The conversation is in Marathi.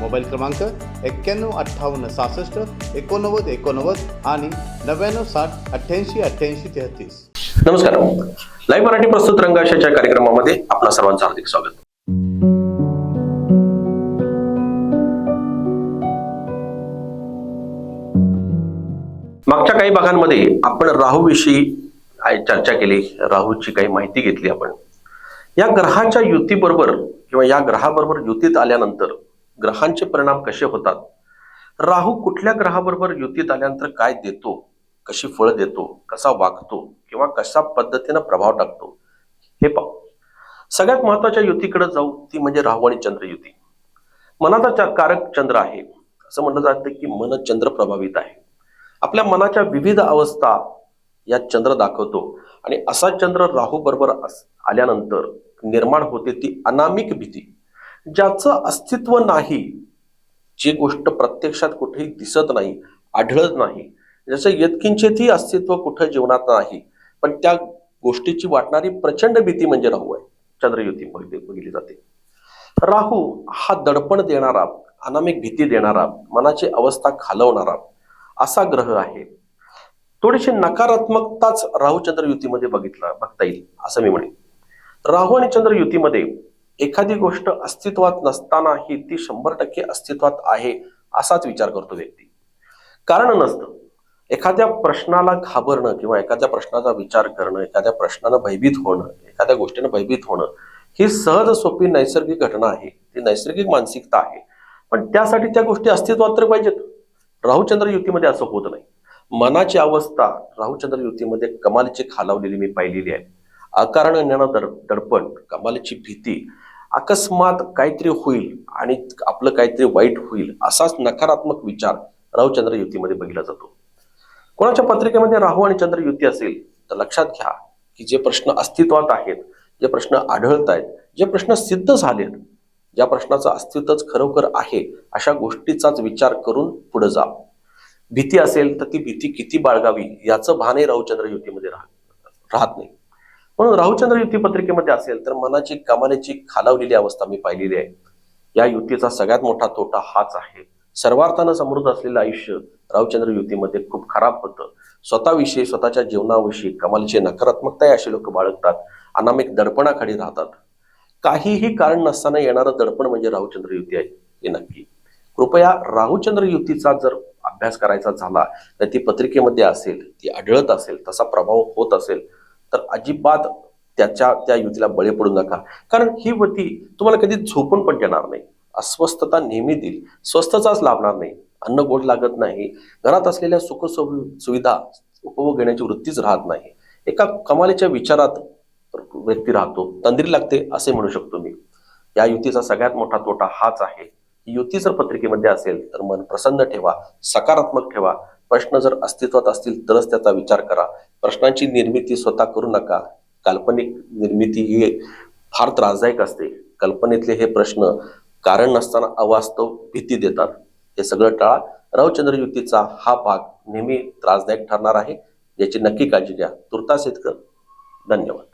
मोबाईल क्रमांक एक्क्याण्णव अठ्ठावन्न सहासष्ट एकोणनव्वद एकोणनव्वद आणि नव्याण्णव साठ अठ्ठ्याऐंशी अठ्ठ्याऐंशी तेहतीस. नमस्कार. लाईव्ह मराठी प्रस्तुत रंगाशाच्या कार्यक्रमामध्ये आपला सर्वांचं हार्दिक स्वागत. मागच्या काही भागांमध्ये आपण राहूविषयी चर्चा केली राहूची काही माहिती घेतली आपण. या ग्रहाच्या युतीबरोबर किंवा या ग्रहाबरोबर युतीत आल्यानंतर ग्रहांचे परिणाम कसे होतात? राहू कुठल्या ग्रहाबरोबर युतीत आल्यानंतर काय देतो? कशी फळं देतो? कसा वागतो? किंवा कशा पद्धतीनं प्रभाव टाकतो? हे पाहू. सगळ्यात महत्त्वाच्या युतीकडे जाऊ ती म्हणजे राहू आणि चंद्र युती. मनाचा कारक चंद्र आहे. असं म्हटलं जातं की मन चंद्र प्रभावित आहे. आपल्या मनाच्या विविध अवस्था या चंद्र दाखवतो. आणि असा चंद्र राहू बरोबर अस- आल्यानंतर निर्माण होते ती अनामिक भीती. ज्याचं अस्तित्व नाही जी गोष्ट प्रत्यक्षात कुठेही दिसत नाही आढळत नाही. जसं येतकिंचितही अस्तित्व कुठं जीवनात नाही पण त्या गोष्टीची वाटणारी प्रचंड भीती म्हणजे राहू आहे. चंद्रयुती बघितली जाते. राहू हा दडपण देणारा अनामिक भीती देणारा मनाची अवस्था खालवणारा असा ग्रह आहे. थोडीशी नकारात्मकताच राहू चंद्र युतीमध्ये बघितला बघता येईल असं मी म्हणेन. राहू आणि चंद्र युतीमध्ये एखादी गोष्ट अस्तित्वात नसतानाही ती शंभर टक्के अस्तित्वात आहे असाच विचार करतो व्यक्ती. कारण नसतं. एखाद्या प्रश्नाला घाबरणं किंवा एखाद्या प्रश्नाचा विचार करणं एखाद्या प्रश्नानं भयभीत होणं एखाद्या गोष्टीनं भयभीत होणं ही सहज सोपी नैसर्गिक घटना आहे. ती नैसर्गिक मानसिकता आहे. पण त्यासाठी त्या गोष्टी अस्तित्वात तर पाहिजेत. राहुचंद्र युतीमध्ये असं होत नाही. मनाची अवस्था राहुचंद्र युतीमध्ये कमालीची खालावलेली मी पाहिलेली आहे. अकारण ज्ञान दड दडपण कमालीची भीती अकस्मात काहीतरी होईल आणि आपलं काहीतरी वाईट होईल असाच नकारात्मक विचार राहुचंद्र युतीमध्ये बघितला जातो. कोणाच्या पत्रिकेमध्ये राहू आणि चंद्र युती असेल तर लक्षात घ्या की जे प्रश्न अस्तित्वात आहेत जे प्रश्न आढळत आहेत जे प्रश्न सिद्ध झालेत ज्या प्रश्नाचं अस्तित्वच खरोखर आहे अशा गोष्टीचाच विचार करून पुढे जा. भीती असेल तर ती भीती किती बाळगावी याचं भानही राहुचंद्र युतीमध्ये राहत राहत नाही. म्हणून राहुचंद्र युती पत्रिकेमध्ये असेल तर मनाची कमालीची खालावलेली अवस्था मी पाहिलेली आहे. या युतीचा सगळ्यात मोठा तोटा हाच आहे. सर्वार्थानं समृद्ध असलेलं आयुष्य राहुचंद्र युतीमध्ये खूप खराब होतं. स्वतःविषयी स्वतःच्या जीवनाविषयी कमालीची नकारात्मकता अशी लोक बाळगतात. अनामिक दडपणाखाली राहतात. काहीही कारण नसताना येणारं दडपण म्हणजे राहुचंद्र युती आहे हे नक्की. कृपया राहुचंद्र युतीचा जर अभ्यास करायचा झाला तर ती पत्रिकेमध्ये असेल ती आढळत असेल तसा प्रभाव होत असेल तर अजिबात त्याच्या त्या युतीला बळी पडू नका. कारण ही वती तुम्हाला कधी झोपून पण देणार नाही. अस्वस्थता नेहमी देईल. स्वस्थताच लाभणार नाही. अन्न गोड लागत नाही. घरात असलेल्या सुख सुविधा उपभोग घेण्याची वृत्तीच राहत नाही. एका कमालीच्या विचारात व्यक्ती राहतो. तंद्री लागते असे म्हणू शकतो मी. या युतीचा सगळ्यात मोठा तोटा हाच आहे. युती जर पत्रिकेमध्ये असेल तर मन प्रसन्न ठेवा सकारात्मक ठेवा. प्रश्न जर अस्तित्वात असतील तरच त्याचा विचार करा. प्रश्नांची निर्मिती स्वतः करू नका. काल्पनिक निर्मिती ही फार त्रासदायक असते. कल्पनेतले हे प्रश्न कारण नसताना अवास्तव भीती देतात. हे सगळं टाळा. रावचंद्र युतीचा हा भाग नेहमी त्रासदायक ठरणार आहे याची नक्की काळजी घ्या. तुर्तास इतकं. धन्यवाद.